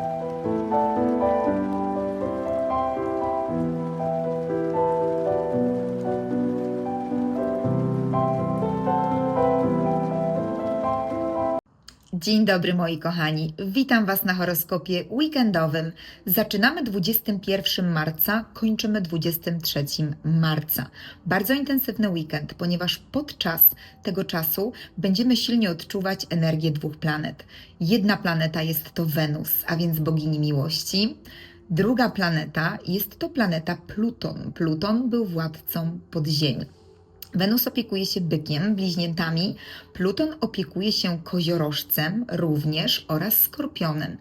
you Dzień dobry moi kochani, witam Was na horoskopie weekendowym. Zaczynamy 21 marca, kończymy 23 marca. Bardzo intensywny weekend, ponieważ podczas tego czasu będziemy silnie odczuwać energię dwóch planet. Jedna planeta jest to Wenus, a więc bogini miłości. Druga planeta jest to planeta Pluton. Pluton był władcą podziemi. Wenus opiekuje się bykiem, bliźniętami, Pluton opiekuje się koziorożcem również oraz skorpionem.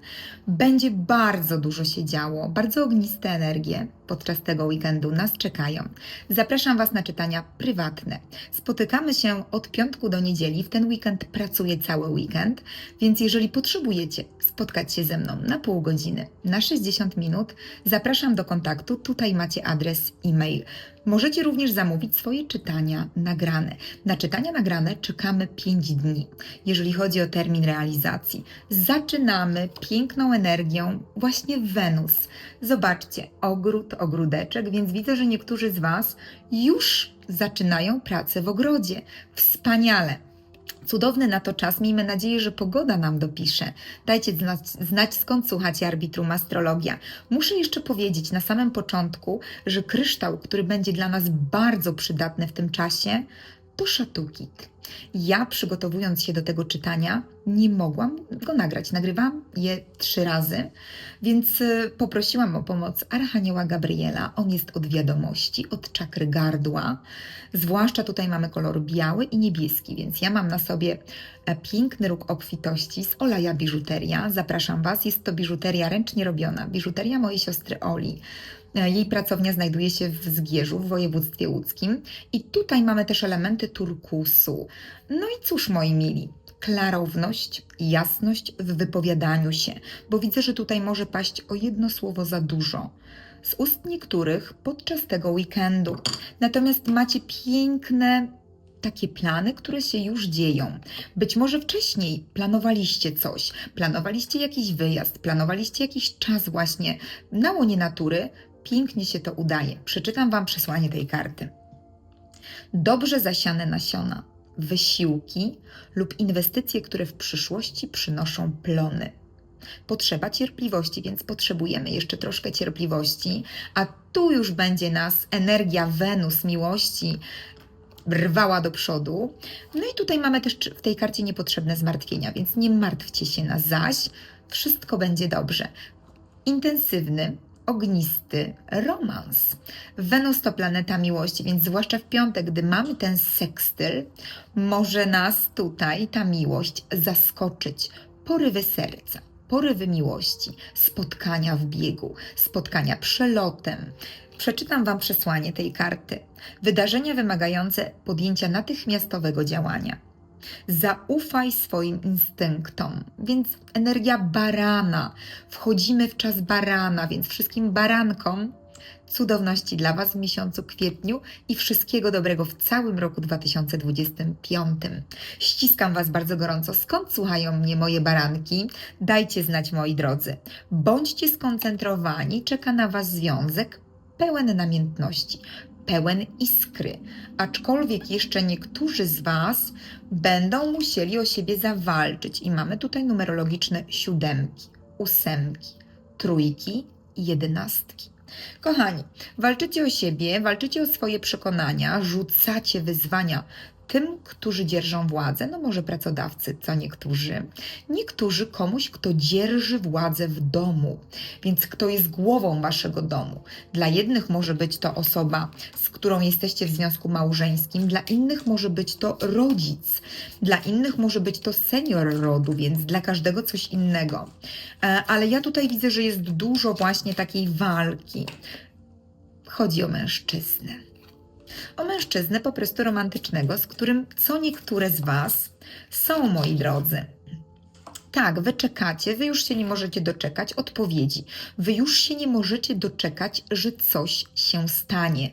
Będzie bardzo dużo się działo, bardzo ogniste energie podczas tego weekendu nas czekają. Zapraszam Was na czytania prywatne. Spotykamy się od piątku do niedzieli, w ten weekend pracuję cały weekend, więc jeżeli potrzebujecie spotkać się ze mną na pół godziny, na 60 minut, zapraszam do kontaktu. Tutaj macie adres e-mail. Możecie również zamówić swoje czytania nagrane. Na czytania nagrane czekamy 5 dni, jeżeli chodzi o termin realizacji. Zaczynamy piękną energią właśnie Wenus. Zobaczcie, ogród, ogródeczek, więc widzę, że niektórzy z Was już zaczynają pracę w ogrodzie. Wspaniale! Cudowny na to czas. Miejmy nadzieję, że pogoda nam dopisze. Dajcie znać, znać, skąd słuchacie arbitrum astrologia. Muszę jeszcze powiedzieć na samym początku, że kryształ, który będzie dla nas bardzo przydatny w tym czasie, to szatułkit. Ja, przygotowując się do tego czytania, nie mogłam go nagrać. Nagrywam je trzy razy, więc y, poprosiłam o pomoc Archanioła Gabriela. On jest od wiadomości, od czakry gardła. Zwłaszcza tutaj mamy kolor biały i niebieski, więc ja mam na sobie e, piękny róg obfitości z Olaja Biżuteria. Zapraszam Was, jest to biżuteria ręcznie robiona, biżuteria mojej siostry Oli. E, Jej pracownia znajduje się w Zgierzu, w województwie łódzkim. I tutaj mamy też elementy turkusu. No i cóż, moi mili, klarowność jasność w wypowiadaniu się, bo widzę, że tutaj może paść o jedno słowo za dużo. Z ust niektórych podczas tego weekendu. Natomiast macie piękne takie plany, które się już dzieją. Być może wcześniej planowaliście coś, planowaliście jakiś wyjazd, planowaliście jakiś czas właśnie na łonie natury. Pięknie się to udaje. Przeczytam Wam przesłanie tej karty. Dobrze zasiane nasiona, wysiłki lub inwestycje, które w przyszłości przynoszą plony. Potrzeba cierpliwości, więc potrzebujemy jeszcze troszkę cierpliwości, a tu już będzie nas energia Wenus miłości rwała do przodu. No i tutaj mamy też w tej karcie niepotrzebne zmartwienia, więc nie martwcie się na zaś, wszystko będzie dobrze. Intensywny, ognisty romans. Wenus to planeta miłości, więc zwłaszcza w piątek, gdy mamy ten sekstyl, może nas tutaj ta miłość zaskoczyć. Porywy serca, porywy miłości, spotkania w biegu, spotkania przelotem. Przeczytam Wam przesłanie tej karty. Wydarzenia wymagające podjęcia natychmiastowego działania. Zaufaj swoim instynktom, więc energia barana. Wchodzimy w czas barana, więc wszystkim barankom cudowności dla Was w miesiącu kwietniu i wszystkiego dobrego w całym roku 2025. Ściskam Was bardzo gorąco. Skąd słuchają mnie moje baranki? Dajcie znać, moi drodzy. Bądźcie skoncentrowani, czeka na Was związek pełen namiętności, pełen iskry. Aczkolwiek jeszcze niektórzy z Was będą musieli o siebie zawalczyć i mamy tutaj numerologiczne siódemki, ósemki, trójki i jedenastki. Kochani, walczycie o siebie, walczycie o swoje przekonania, rzucacie wyzwania tym, którzy dzierżą władzę, no może pracodawcy, co niektórzy, niektórzy komuś, kto dzierży władzę w domu, więc kto jest głową waszego domu. Dla jednych może być to osoba, z którą jesteście w związku małżeńskim, dla innych może być to rodzic, dla innych może być to senior rodu, więc dla każdego coś innego. E, Ale ja tutaj widzę, że jest dużo właśnie takiej walki. Chodzi o mężczyznę o mężczyznę po prostu romantycznego, z którym co niektóre z Was są, moi drodzy. Tak, wy czekacie, wy już się nie możecie doczekać odpowiedzi. Wy już się nie możecie doczekać, że coś się stanie.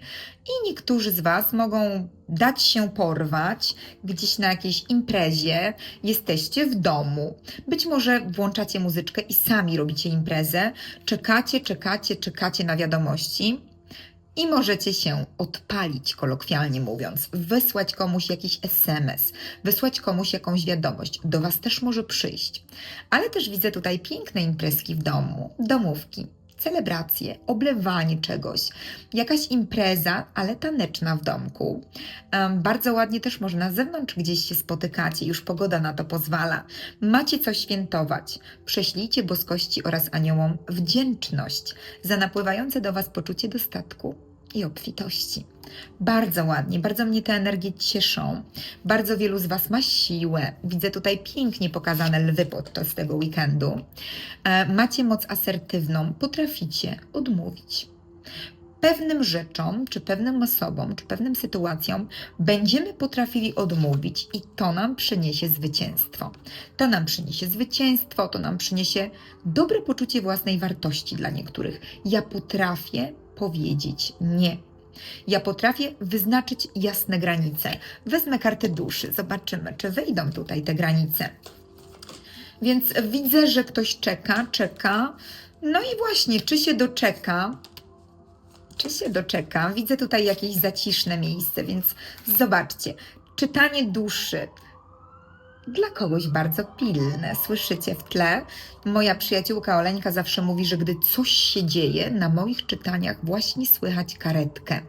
I niektórzy z Was mogą dać się porwać gdzieś na jakiejś imprezie, jesteście w domu. Być może włączacie muzyczkę i sami robicie imprezę, czekacie, czekacie, czekacie na wiadomości. I możecie się odpalić, kolokwialnie mówiąc, wysłać komuś jakiś SMS, wysłać komuś jakąś wiadomość. Do Was też może przyjść. Ale też widzę tutaj piękne imprezki w domu, domówki, celebracje, oblewanie czegoś, jakaś impreza, ale taneczna w domku. Em, bardzo ładnie też może na zewnątrz gdzieś się spotykacie, już pogoda na to pozwala. Macie co świętować. Prześlijcie boskości oraz aniołom wdzięczność za napływające do Was poczucie dostatku i obfitości. Bardzo ładnie, bardzo mnie te energie cieszą. Bardzo wielu z Was ma siłę. Widzę tutaj pięknie pokazane lwy podczas tego weekendu. E, Macie moc asertywną, potraficie odmówić. Pewnym rzeczom, czy pewnym osobom, czy pewnym sytuacjom będziemy potrafili odmówić i to nam przyniesie zwycięstwo. To nam przyniesie zwycięstwo, to nam przyniesie dobre poczucie własnej wartości dla niektórych. Ja potrafię powiedzieć nie. Ja potrafię wyznaczyć jasne granice. Wezmę kartę duszy, zobaczymy, czy wyjdą tutaj te granice. Więc widzę, że ktoś czeka, czeka. No i właśnie, czy się doczeka? Czy się doczeka? Widzę tutaj jakieś zaciszne miejsce, więc zobaczcie. Czytanie duszy. Dla kogoś bardzo pilne. Słyszycie w tle? Moja przyjaciółka Oleńka zawsze mówi, że gdy coś się dzieje, na moich czytaniach właśnie słychać karetkę.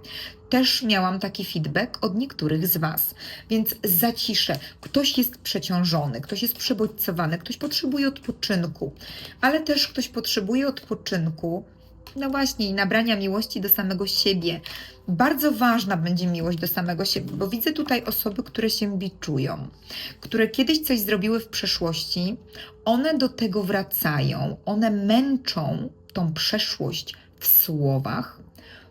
Też miałam taki feedback od niektórych z Was, więc zaciszę. Ktoś jest przeciążony, ktoś jest przebodźcowany, ktoś potrzebuje odpoczynku, ale też ktoś potrzebuje odpoczynku, no właśnie, i nabrania miłości do samego siebie. Bardzo ważna będzie miłość do samego siebie, bo widzę tutaj osoby, które się biczują, które kiedyś coś zrobiły w przeszłości, one do tego wracają, one męczą tą przeszłość w słowach,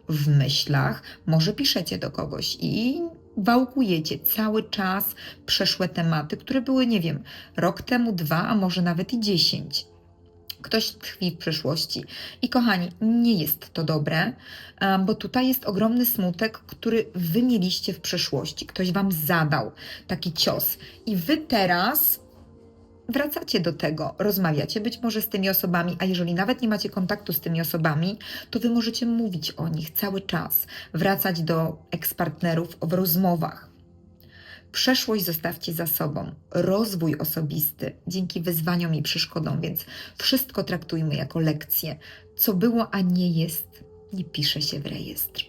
w myślach, może piszecie do kogoś i wałkujecie cały czas przeszłe tematy, które były, nie wiem, rok temu, dwa, a może nawet i dziesięć. Ktoś tkwi w przeszłości. I kochani, nie jest to dobre, bo tutaj jest ogromny smutek, który wy mieliście w przeszłości. Ktoś wam zadał taki cios. I wy teraz wracacie do tego, rozmawiacie być może z tymi osobami, a jeżeli nawet nie macie kontaktu z tymi osobami, to wy możecie mówić o nich cały czas, wracać do ekspartnerów w rozmowach. Przeszłość zostawcie za sobą, rozwój osobisty dzięki wyzwaniom i przeszkodom, więc wszystko traktujmy jako lekcję. Co było, a nie jest, nie pisze się w rejestr.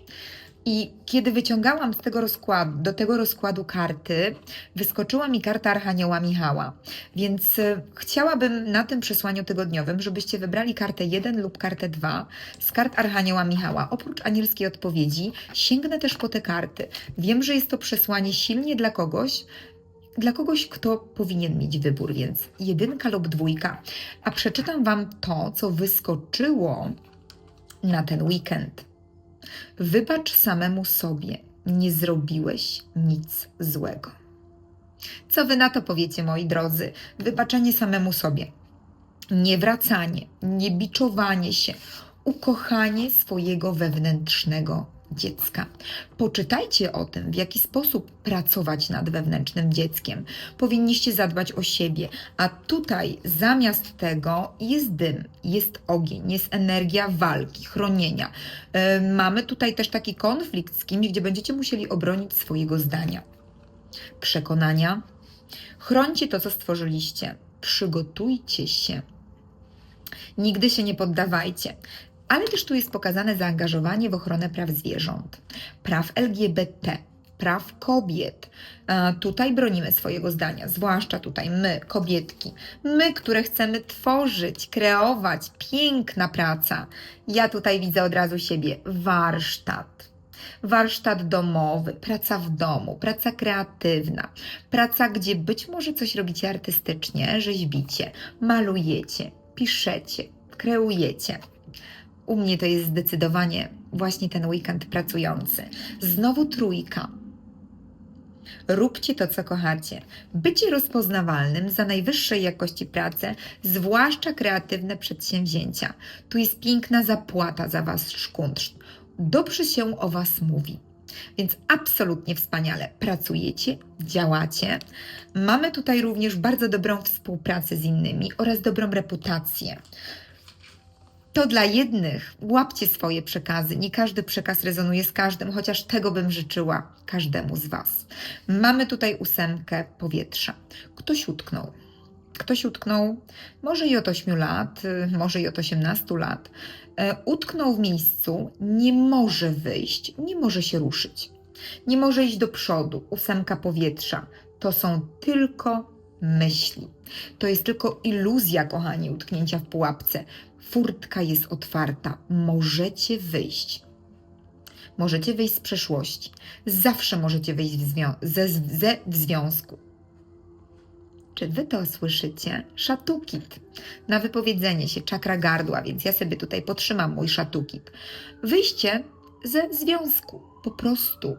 I kiedy wyciągałam z tego rozkładu, do tego rozkładu karty, wyskoczyła mi karta Archanioła Michała. Więc e, chciałabym na tym przesłaniu tygodniowym, żebyście wybrali kartę 1 lub kartę 2 z kart Archanioła Michała. Oprócz anielskiej odpowiedzi, sięgnę też po te karty. Wiem, że jest to przesłanie silnie dla kogoś, dla kogoś, kto powinien mieć wybór, więc jedynka lub dwójka. A przeczytam Wam to, co wyskoczyło na ten weekend. Wybacz samemu sobie, nie zrobiłeś nic złego. Co wy na to powiecie, moi drodzy? Wybaczenie samemu sobie, niewracanie, niebiczowanie się, ukochanie swojego wewnętrznego dziecka. Poczytajcie o tym, w jaki sposób pracować nad wewnętrznym dzieckiem. Powinniście zadbać o siebie, a tutaj zamiast tego jest dym, jest ogień, jest energia walki, chronienia. Yy, mamy tutaj też taki konflikt z kimś, gdzie będziecie musieli obronić swojego zdania, przekonania. Chrońcie to, co stworzyliście. Przygotujcie się. Nigdy się nie poddawajcie. Ale też tu jest pokazane zaangażowanie w ochronę praw zwierząt, praw LGBT, praw kobiet. E, Tutaj bronimy swojego zdania, zwłaszcza tutaj my, kobietki. My, które chcemy tworzyć, kreować, piękna praca. Ja tutaj widzę od razu siebie warsztat. Warsztat domowy, praca w domu, praca kreatywna, praca, gdzie być może coś robicie artystycznie, rzeźbicie, malujecie, piszecie, kreujecie. U mnie to jest zdecydowanie właśnie ten weekend pracujący. Znowu trójka. Róbcie to, co kochacie. Bycie rozpoznawalnym za najwyższej jakości pracę, zwłaszcza kreatywne przedsięwzięcia. Tu jest piękna zapłata za Wasz kunszt. Dobrze się o Was mówi. Więc absolutnie wspaniale pracujecie, działacie. Mamy tutaj również bardzo dobrą współpracę z innymi oraz dobrą reputację. To dla jednych łapcie swoje przekazy. Nie każdy przekaz rezonuje z każdym, chociaż tego bym życzyła każdemu z Was. Mamy tutaj ósemkę powietrza. Ktoś utknął. Ktoś utknął, może i od 8 lat, y, może i od 18 lat. E, Utknął w miejscu, nie może wyjść, nie może się ruszyć, nie może iść do przodu. Ósemka powietrza to są tylko myśli. To jest tylko iluzja, kochani, utknięcia w pułapce. Furtka jest otwarta, możecie wyjść. Możecie wyjść z przeszłości. Zawsze możecie wyjść w ze, ze w związku. Czy wy to słyszycie? Szatukit. Na wypowiedzenie się, czakra gardła, więc ja sobie tutaj potrzymam mój szatukit. Wyjście ze związku, po prostu.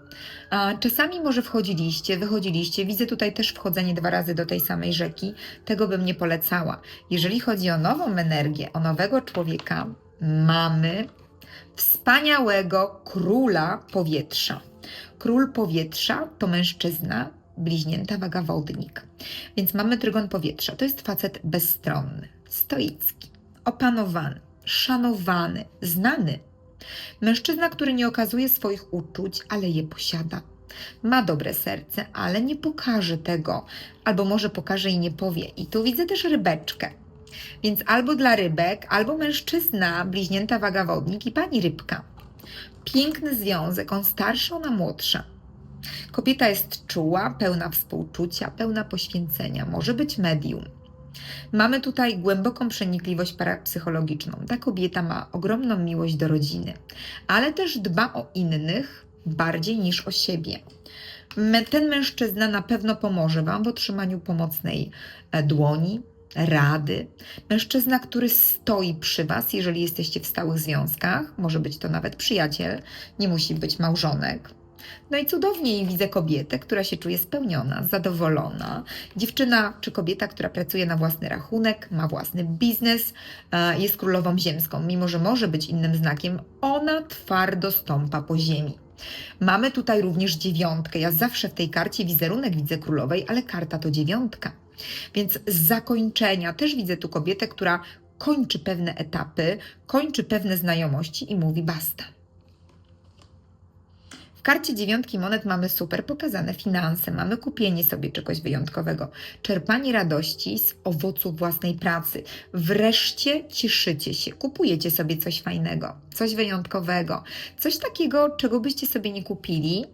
A czasami może wchodziliście, wychodziliście. Widzę tutaj też wchodzenie dwa razy do tej samej rzeki. Tego bym nie polecała. Jeżeli chodzi o nową energię, o nowego człowieka, mamy wspaniałego króla powietrza. Król powietrza to mężczyzna, bliźnięta waga wodnik. Więc mamy trygon powietrza. To jest facet bezstronny, stoicki, opanowany, szanowany, znany. Mężczyzna, który nie okazuje swoich uczuć, ale je posiada. Ma dobre serce, ale nie pokaże tego, albo może pokaże i nie powie. I tu widzę też rybeczkę. Więc albo dla rybek, albo mężczyzna, bliźnięta waga wodnik i pani rybka. Piękny związek, on starszy, ona młodsza. Kobieta jest czuła, pełna współczucia, pełna poświęcenia, może być medium. Mamy tutaj głęboką przenikliwość parapsychologiczną. Ta kobieta ma ogromną miłość do rodziny, ale też dba o innych bardziej niż o siebie. Ten mężczyzna na pewno pomoże Wam w otrzymaniu pomocnej e, dłoni, rady. Mężczyzna, który stoi przy Was, jeżeli jesteście w stałych związkach, może być to nawet przyjaciel, nie musi być małżonek. No i cudownie widzę kobietę, która się czuje spełniona, zadowolona. Dziewczyna czy kobieta, która pracuje na własny rachunek, ma własny biznes, e, jest królową ziemską. Mimo, że może być innym znakiem, ona twardo stąpa po ziemi. Mamy tutaj również dziewiątkę. Ja zawsze w tej karcie wizerunek widzę królowej, ale karta to dziewiątka. Więc z zakończenia też widzę tu kobietę, która kończy pewne etapy, kończy pewne znajomości i mówi basta. Karcie dziewiątki monet mamy super pokazane finanse, mamy kupienie sobie czegoś wyjątkowego, czerpanie radości z owoców własnej pracy. Wreszcie cieszycie się, kupujecie sobie coś fajnego, coś wyjątkowego, coś takiego, czego byście sobie nie kupili.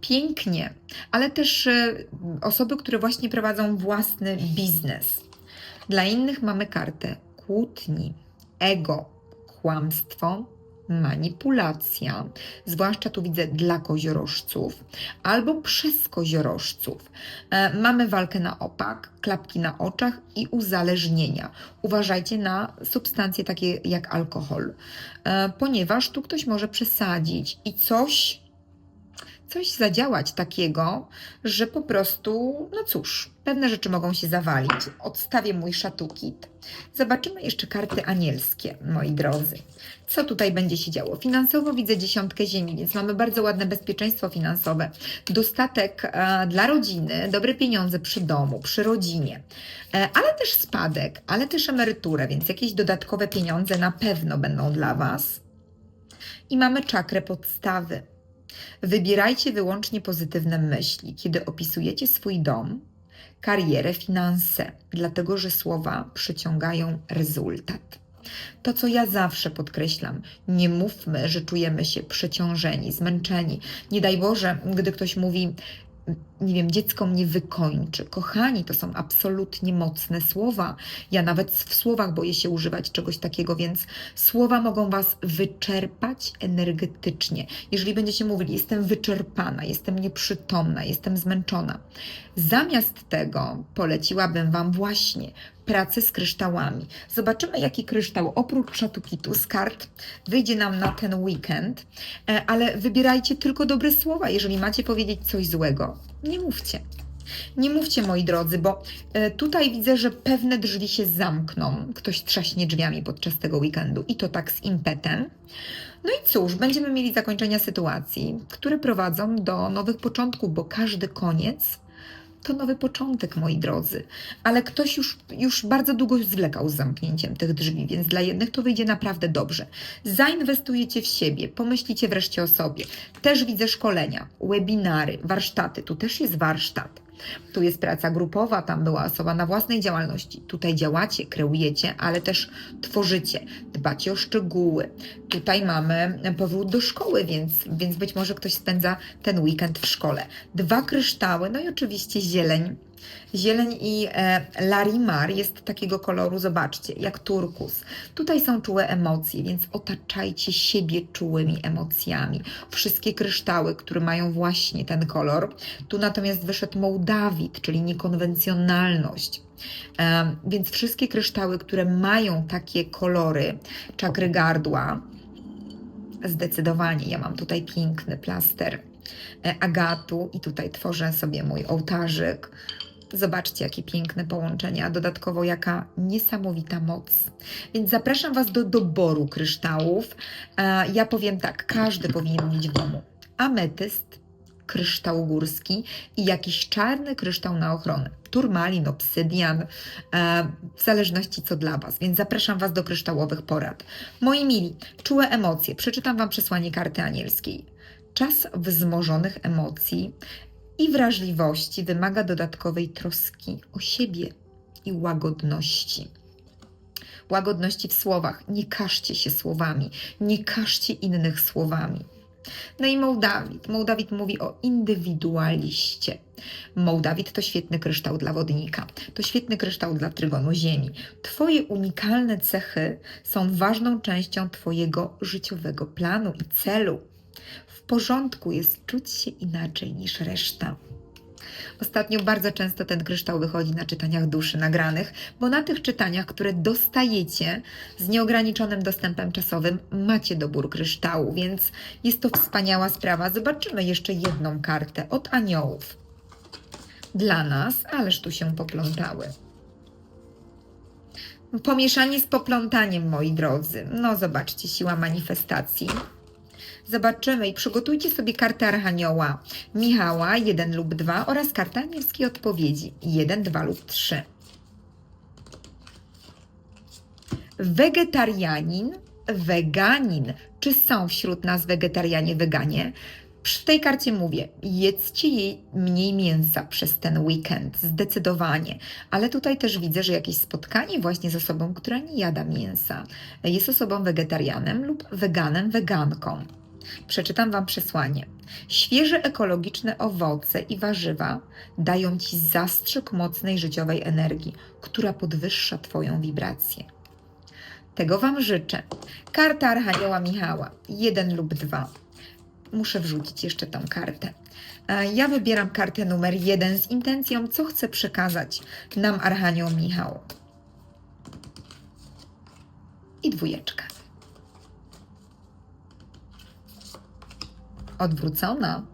Pięknie, ale też e, osoby, które właśnie prowadzą własny biznes. Dla innych mamy kartę kłótni, ego, kłamstwo, manipulacja, zwłaszcza tu widzę dla koziorożców, albo przez koziorożców. E, mamy walkę na opak, klapki na oczach i uzależnienia. Uważajcie na substancje takie jak alkohol, e, ponieważ tu ktoś może przesadzić i coś coś zadziałać takiego, że po prostu, no cóż, pewne rzeczy mogą się zawalić. Odstawię mój szatukit. Zobaczymy jeszcze karty anielskie, moi drodzy. Co tutaj będzie się działo? Finansowo widzę dziesiątkę ziemi, więc mamy bardzo ładne bezpieczeństwo finansowe, dostatek e, dla rodziny, dobre pieniądze przy domu, przy rodzinie, e, ale też spadek, ale też emeryturę, więc jakieś dodatkowe pieniądze na pewno będą dla Was. I mamy czakrę podstawy. Wybierajcie wyłącznie pozytywne myśli, kiedy opisujecie swój dom, karierę, finanse, dlatego że słowa przyciągają rezultat. To, co ja zawsze podkreślam, nie mówmy, że czujemy się przeciążeni, zmęczeni. Nie daj Boże, gdy ktoś mówi, nie wiem, dziecko mnie wykończy. Kochani, to są absolutnie mocne słowa. Ja nawet w słowach boję się używać czegoś takiego, więc słowa mogą Was wyczerpać energetycznie. Jeżeli będziecie mówili, jestem wyczerpana, jestem nieprzytomna, jestem zmęczona. Zamiast tego poleciłabym Wam właśnie pracy z kryształami. Zobaczymy, jaki kryształ oprócz szatukitu z kart wyjdzie nam na ten weekend, E, ale wybierajcie tylko dobre słowa. Jeżeli macie powiedzieć coś złego, nie mówcie. Nie mówcie, moi drodzy, bo e, tutaj widzę, że pewne drzwi się zamkną. Ktoś trzaśnie drzwiami podczas tego weekendu i to tak z impetem. No i cóż, będziemy mieli zakończenia sytuacji, które prowadzą do nowych początków, bo każdy koniec to nowy początek, moi drodzy. Ale ktoś już, już bardzo długo zwlekał z zamknięciem tych drzwi, więc dla jednych to wyjdzie naprawdę dobrze. Zainwestujecie w siebie, pomyślicie wreszcie o sobie. Też widzę szkolenia, webinary, warsztaty. Tu też jest warsztat. Tu jest praca grupowa, tam była osoba na własnej działalności. Tutaj działacie, kreujecie, ale też tworzycie, dbacie o szczegóły. Tutaj mamy powrót do szkoły, więc, więc być może ktoś spędza ten weekend w szkole. Dwa kryształy, no i oczywiście zieleń. Zieleń i e, larimar jest takiego koloru, zobaczcie, jak turkus. Tutaj są czułe emocje, więc otaczajcie siebie czułymi emocjami. Wszystkie kryształy, które mają właśnie ten kolor. Tu natomiast wyszedł Mołdawit, czyli niekonwencjonalność. E, więc wszystkie kryształy, które mają takie kolory, czakry gardła, zdecydowanie. Ja mam tutaj piękny plaster e, agatu i tutaj tworzę sobie mój ołtarzyk. Zobaczcie, jakie piękne połączenie, a dodatkowo jaka niesamowita moc. Więc zapraszam Was do doboru kryształów. E, Ja powiem tak, każdy powinien mieć w domu ametyst, kryształ górski i jakiś czarny kryształ na ochronę. Turmalin, obsydian, e, w zależności co dla Was. Więc zapraszam Was do kryształowych porad. Moi mili, czułe emocje. Przeczytam Wam przesłanie karty anielskiej. Czas wzmożonych emocji i wrażliwości wymaga dodatkowej troski o siebie i łagodności. Łagodności w słowach. Nie każcie się słowami, nie każcie innych słowami. No i Mołdawit. Mołdawit mówi o indywidualiście. Mołdawit to świetny kryształ dla wodnika, to świetny kryształ dla trygonu ziemi. Twoje unikalne cechy są ważną częścią Twojego życiowego planu i celu. Porządku jest czuć się inaczej niż reszta. Ostatnio bardzo często ten kryształ wychodzi na czytaniach duszy nagranych, bo na tych czytaniach, które dostajecie z nieograniczonym dostępem czasowym, macie dobór kryształu, więc jest to wspaniała sprawa. Zobaczymy jeszcze jedną kartę od aniołów. Dla nas, ależ tu się poplątały. Pomieszanie z poplątaniem, moi drodzy. No, zobaczcie, siła manifestacji. Zobaczymy i przygotujcie sobie kartę Archanioła Michała 1 lub 2 oraz kartę anielskiej odpowiedzi 1, 2 lub 3. Wegetarianin, weganin. Czy są wśród nas wegetarianie, weganie? Przy tej karcie mówię, jedzcie jej mniej mięsa przez ten weekend, zdecydowanie. Ale tutaj też widzę, że jakieś spotkanie właśnie z osobą, która nie jada mięsa, jest osobą wegetarianem lub weganem, weganką. Przeczytam Wam przesłanie. Świeże ekologiczne owoce i warzywa dają Ci zastrzyk mocnej życiowej energii, która podwyższa Twoją wibrację. Tego Wam życzę. Karta Archanioła Michała, jeden lub dwa. Muszę wrzucić jeszcze tą kartę. Ja wybieram kartę numer jeden z intencją, co chce przekazać nam Archanioł Michał. I dwójeczka. Odwrócona.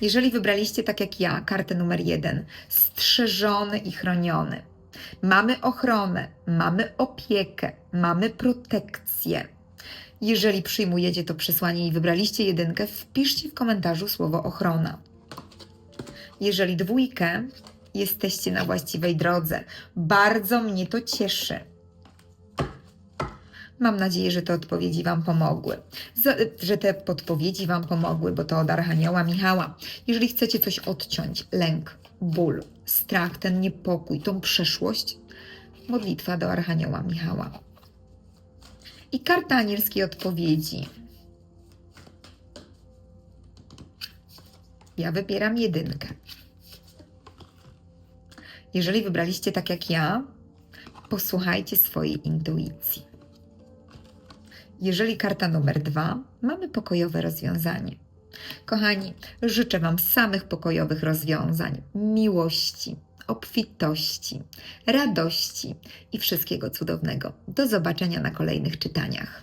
Jeżeli wybraliście tak jak ja kartę numer jeden, strzeżony i chroniony, mamy ochronę, mamy opiekę, mamy protekcję. Jeżeli przyjmujecie to przesłanie i wybraliście jedynkę, wpiszcie w komentarzu słowo ochrona. Jeżeli dwójkę, jesteście na właściwej drodze. Bardzo mnie to cieszy. Mam nadzieję, że te odpowiedzi Wam pomogły, że te podpowiedzi Wam pomogły, bo to od Archanioła Michała. Jeżeli chcecie coś odciąć, lęk, ból, strach, ten niepokój, tą przeszłość, modlitwa do Archanioła Michała. I karta anielskiej odpowiedzi. Ja wybieram jedynkę. Jeżeli wybraliście tak jak ja, posłuchajcie swojej intuicji. Jeżeli karta numer dwa, mamy pokojowe rozwiązanie. Kochani, życzę Wam samych pokojowych rozwiązań, miłości, obfitości, radości i wszystkiego cudownego. Do zobaczenia na kolejnych czytaniach.